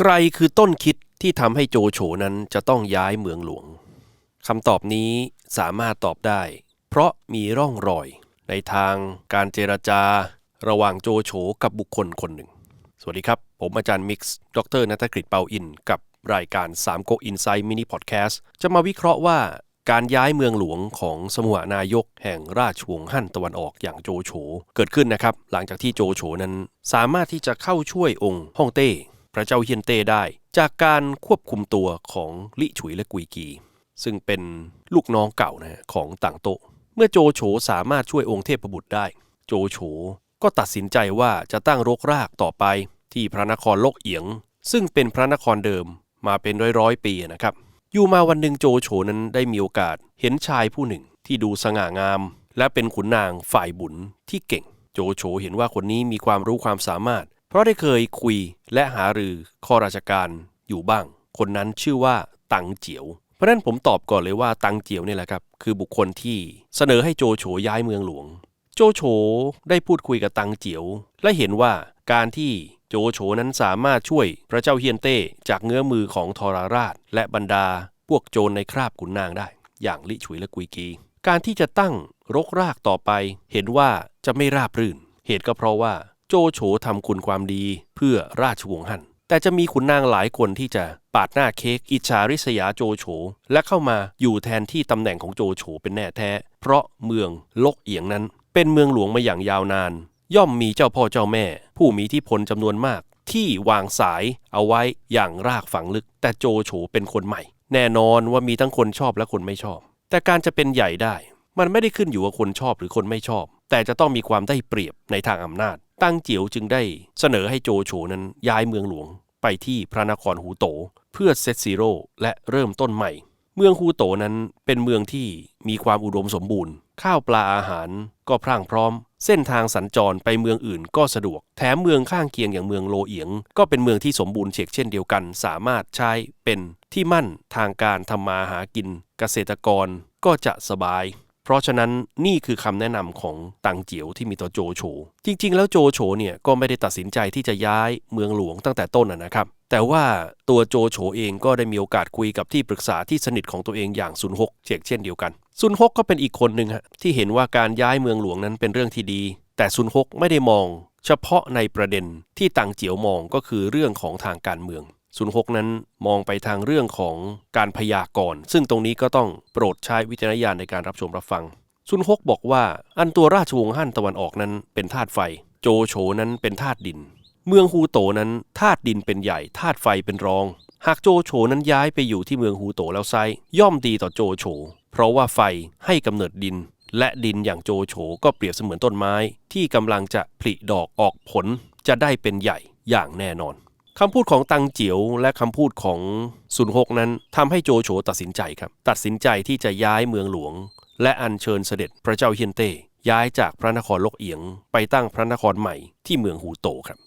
ใครคือต้นคิดที่ทำให้โจโฉนั้นจะต้องย้ายเมืองหลวงคำตอบนี้สามารถตอบได้ เพราะมีร่องรอย ในทางการเจรจา ระหว่างโจโฉกับบุคคลคนหนึ่ง สวัสดีครับ ผมอาจารย์มิกซ์ ดรนัทกฤษเปาอิน กับรายการ3ก๊กอินไซด์มินิพอดแคสต์จะมาวิเคราะห์ว่าการย้ายเมืองหลวงของสมุหนายกแห่งราชวงศ์ฮั่นตะวันออกอย่างโจโฉเกิดขึ้นนะครับ หลังจากที่โจโฉนั้นสามารถที่จะเข้าช่วยองค์ฮ่องเต้ ระเจ้าเฮียนเต้ได้ จากการควบคุมตัวของลิฉุยและกุยกี ซึ่งเป็นลูกน้องเก่านะฮะของต่างโตเมื่อโจโฉสามารถช่วยองค์เทพบุตรได้ โจโฉก็ตัดสินใจว่าจะตั้งรกรากต่อไปที่พระนครโลกเอียง ซึ่งเป็นพระนครเดิมมาเป็นร้อยร้อยปีนะครับ อยู่มาวันหนึ่งโจโฉนั้นได้มีโอกาสเห็นชายผู้หนึ่งที่ดูสง่างาม และเป็นขุนนางฝ่ายบุญที่เก่ง โจโฉเห็นว่าคนนี้มีความรู้ความสามารถ ราะได้เคยคุยและหารือข้อราชการอยู่บ้าง คนนั้นชื่อว่าตังเจียว เพราะนั้นผมตอบก่อนเลยว่าตังเจียวนี่แหละครับ คือบุคคลที่เสนอให้โจโฉย้ายเมืองหลวง โจโฉได้พูดคุยกับตังเจียว และเห็นว่าการที่โจโฉนั้นสามารถช่วยพระเจ้าเฮียนเต้จากเงื้อมือของทรราช และบรรดาพวกโจรในคราบขุนนางได้ อย่างลิฉุยและกุยกี การที่จะตั้งรกรากต่อไป เห็นว่าจะไม่ราบรื่น เหตุก็เพราะว่า โจโฉทำคุณความดีเพื่อราชวงศ์ฮั่นแต่จะมีขุนนางหลายคนที่จะปาดหน้าเค้กอิจฉาริษยาโจโฉและเข้ามาอยู่แทนที่ตำแหน่งของโจโฉเป็นแน่แท้ เพราะเมืองลกเอียงนั้น เป็นเมืองหลวงมาอย่างยาวนาน ย่อมมีเจ้าพ่อเจ้าแม่ ผู้มีที่พลจำนวนมาก ที่วางสายเอาไว้อย่างรากฝังลึก แต่โจโฉเป็นคนใหม่ แน่นอนว่ามีทั้งคนชอบและคนไม่ชอบ แต่การจะเป็นใหญ่ได้ มันไม่ได้ขึ้นอยู่ว่าคนชอบหรือคนไม่ชอบ แต่จะต้องมีความได้เปรียบในทางอำนาจ ตั้งเจียวจึงได้เสนอให้โจโฉนั้นย้ายเมืองหลวงไปที่พระนครหูโต เพื่อเซตซีโร่และเริ่มต้นใหม่ เมืองฮูโตนั้นเป็นเมืองที่มีความอุดมสมบูรณ์ ข้าวปลาอาหารก็พรั่งพร้อม เส้นทางสัญจรไปเมืองอื่นก็สะดวก แถมเมืองข้างเคียงอย่างเมืองโลเอียง ก็เป็นเมืองที่สมบูรณ์เชกเช่นเดียวกัน สามารถใช้เป็นที่มั่นทางการทำมาหากิน เกษตรกรก็จะสบาย เพราะฉะนั้นนี่คือคำแนะนำของตังเจียวที่มีต่อโจโฉ จริง ๆ แล้วโจโฉเนี่ยก็ไม่ได้ตัดสินใจที่จะย้ายเมืองหลวงตั้งแต่ต้นนะครับ แต่ว่าตัวโจโฉเองก็ได้มีโอกาสคุยกับที่ปรึกษาที่สนิทของตัวเองอย่างซุนฮกเชกเช่นเดียวกัน ซุนฮกก็เป็นอีกคนหนึ่งฮะที่เห็นว่าการย้ายเมืองหลวงนั้นเป็นเรื่องที่ดี แต่ซุนฮกไม่ได้มอง เฉพาะในประเด็นที่ตังเจียวมองก็คือเรื่องของทางการเมือง ซุนฮกนั้นมองไปทางเรื่องของการพยากรณ์ซึ่งตรงนี้ก็ต้องโปรดใช้วิจารณญาณในการรับชมรับฟังซุนฮกบอกว่า อันตัวราชวงศ์ฮั่นตะวันออกนั้นเป็นธาตุไฟ โจโฉนั้นเป็นธาตุดิน เมืองฮูโตนั้นธาตุดินเป็นใหญ่ธาตุไฟเป็นรอง หากโจโฉนั้นย้ายไปอยู่ที่เมืองฮูโตแล้วไซย่อมดีต่อโจโฉเพราะว่าไฟให้กำเนิดดิน และดินอย่างโจโฉก็เปรียบเสมือนต้นไม้ ที่กำลังจะผลิดอกออกผลจะได้เป็นใหญ่อย่างแน่นอน คำพูดของตังเจียวและคำพูดของซุนฮกนั้นทำให้โจโฉตัดสินใจครับ ตัดสินใจที่จะย้ายเมืองหลวง และอัญเชิญเสด็จพระเจ้าเฮียนเต้ย้ายจากพระนครลกเอียง ไปตั้งพระนครใหม่ที่เมืองหูโตครับ